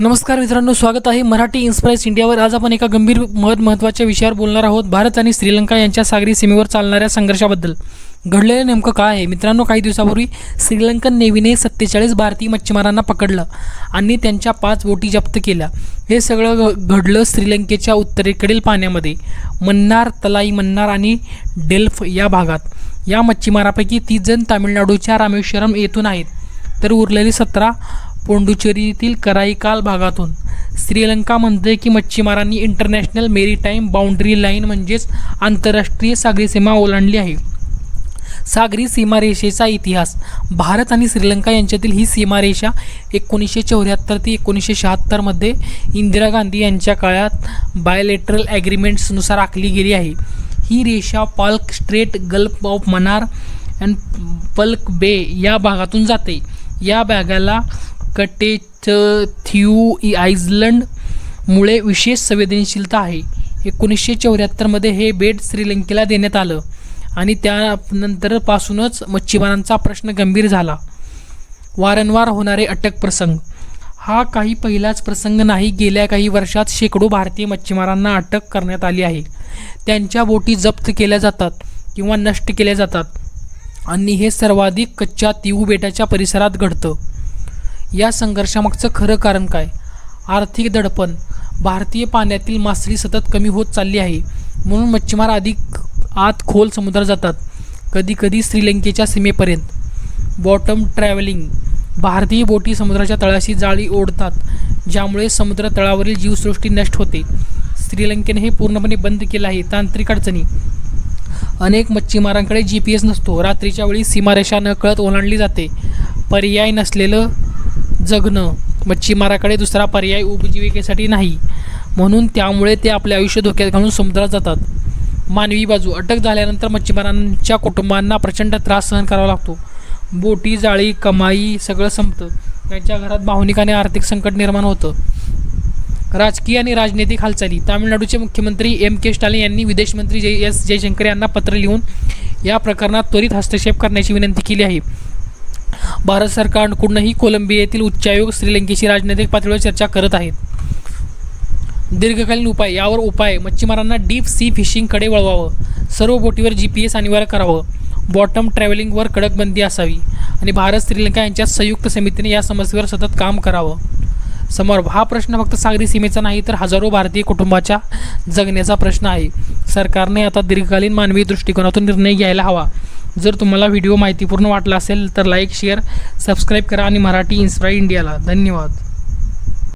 नमस्कार मित्रांनो स्वागत आहे मराठी इन्स्पायर्स इंडियावर आज आपण एका गंभीर महत् महत्त्वाच्या विषयावर बोलणार आहोत भारत आणि श्रीलंका यांच्या सागरी सीमेवर चालणाऱ्या संघर्षाबद्दल. घडलेलं नेमकं काय आहे? मित्रांनो काही दिवसापूर्वी श्रीलंकन नेव्हीने सत्तेचाळीस भारतीय मच्छीमारांना पकडलं आणि त्यांच्या पाच बोटी जप्त केल्या. हे सगळं घ- घडलं श्रीलंकेच्या उत्तरेकडील पाण्यामध्ये. मन्नार तलाई मन्नार आणि डेल्फ या भागात. या मच्छीमारापैकी तीस जण तामिळनाडूच्या रामेश्वरम येथून आहेत. तर उरलेली सतरा पोंडुचेरीतील कराईकाल भागातून. श्रीलंका म्हणते की मच्छीमारांनी इंटरनॅशनल मेरीटाईम बाउंड्री लाईन म्हणजेच आंतरराष्ट्रीय सागरी सीमा ओलांडली आहे. सागरी सीमारेषेचा इतिहास. भारत आणि श्रीलंका यांच्यातील ही सीमारेषा एकोणीसशे चौऱ्याहत्तर ते एकोणीसशे शहात्तरमध्ये इंदिरा गांधी यांच्या काळात बायोलेटरल ॲग्रीमेंट्सनुसार आखली गेली आहे. ही रेषा Palk Strait Gulf of Mannar and Palk Bay या भागातून जाते. या भागाला थ्यू आयसलंडमुळे विशेष संवेदनशीलता आहे. एकोणीसशे चौऱ्याहत्तरमध्ये हे बेट श्रीलंकेला देण्यात आलं आणि त्यानंतरपासूनच मच्छीमारांचा प्रश्न गंभीर झाला. वारंवार होणारे अटक प्रसंग. हा काही पहिलाच प्रसंग नाही गेल्या काही वर्षात शेकडो भारतीय मच्छीमारांना अटक करण्यात आली आहे. त्यांच्या बोटी जप्त केल्या जातात किंवा नष्ट केल्या जातात आणि हे सर्वाधिक कच्च्या तिऊ बेटाच्या परिसरात घडतं. या संघर्षामागचं खरं कारण काय? आर्थिक दडपण. भारतीय पाण्यातील मासळी सतत कमी होत चालली आहे. म्हणून मच्छीमार अधिक आत खोल समुद्रात जातात. कधीकधी श्रीलंकेच्या सीमेपर्यंत. Bottom trawling. भारतीय बोटी समुद्राच्या तळाशी जाळी ओढतात ज्यामुळे समुद्र तळावरील जीवसृष्टी नष्ट होते. श्रीलंकेने हे पूर्णपणे बंद केलं आहे तांत्रिक अडचणी. अनेक मच्छीमारांकडे जी पी एस नसतो. रात्रीच्या वेळी सीमारेषा न कळत ओलांडली जाते. पर्याय नसलेलं जगणं मच्छीमाराकडे दुसरा पर्याय उपजीविकेसाठी नाही. म्हणून त्यामुळे ते आपले आयुष्य धोक्यात घालून समुद्रात जातात. मानवी बाजू अटक झाल्यानंतर मच्छीमारांच्या कुटुंबांना प्रचंड त्रास सहन करावा लागतो. बोटी जाळी कमाई सगळं संपतं. त्यांच्या घरात भावनिक आणि आर्थिक संकट निर्माण होतं. राजकीय आणि राजनैतिक हालचाली. तामिळनाडूचे मुख्यमंत्री एम के स्टालिन यांनी विदेश मंत्री जय एस जयशंकर यांना पत्र लिहून या प्रकरणात त्वरित हस्तक्षेप करण्याची विनंती केली आहे. भारत सरकारकडूनही येथील उच्चायोग श्रीलंकेशी राजनैतिक पातळीवर चर्चा करत आहेत. दीर्घकालीन उपाय यावर उपाय मच्छीमारांना डीप सी फिशिंगकडे वळवावं. सर्व बोटीवर जी पी एस अनिवार्य करावं. बॉटम ट्रॅव्हलिंगवर कडक बंदी असावी. आणि भारत श्रीलंका यांच्या संयुक्त समितीने या समस्येवर सतत काम करावं. समोर हा प्रश्न फक्त सागरी सीमेचा नाही तर हजारो भारतीय कुटुंबाच्या जगण्याचा प्रश्न आहे. सरकारने आता दीर्घकालीन मानवी दृष्टिकोनातून निर्णय घ्यायला हवा. जर तुम्हाला व्हिडिओ माहितीपूर्ण वाटला असेल तर लाईक शेअर सबस्क्राईब करा आणि मराठी इन्स्पायर इंडियाला. धन्यवाद.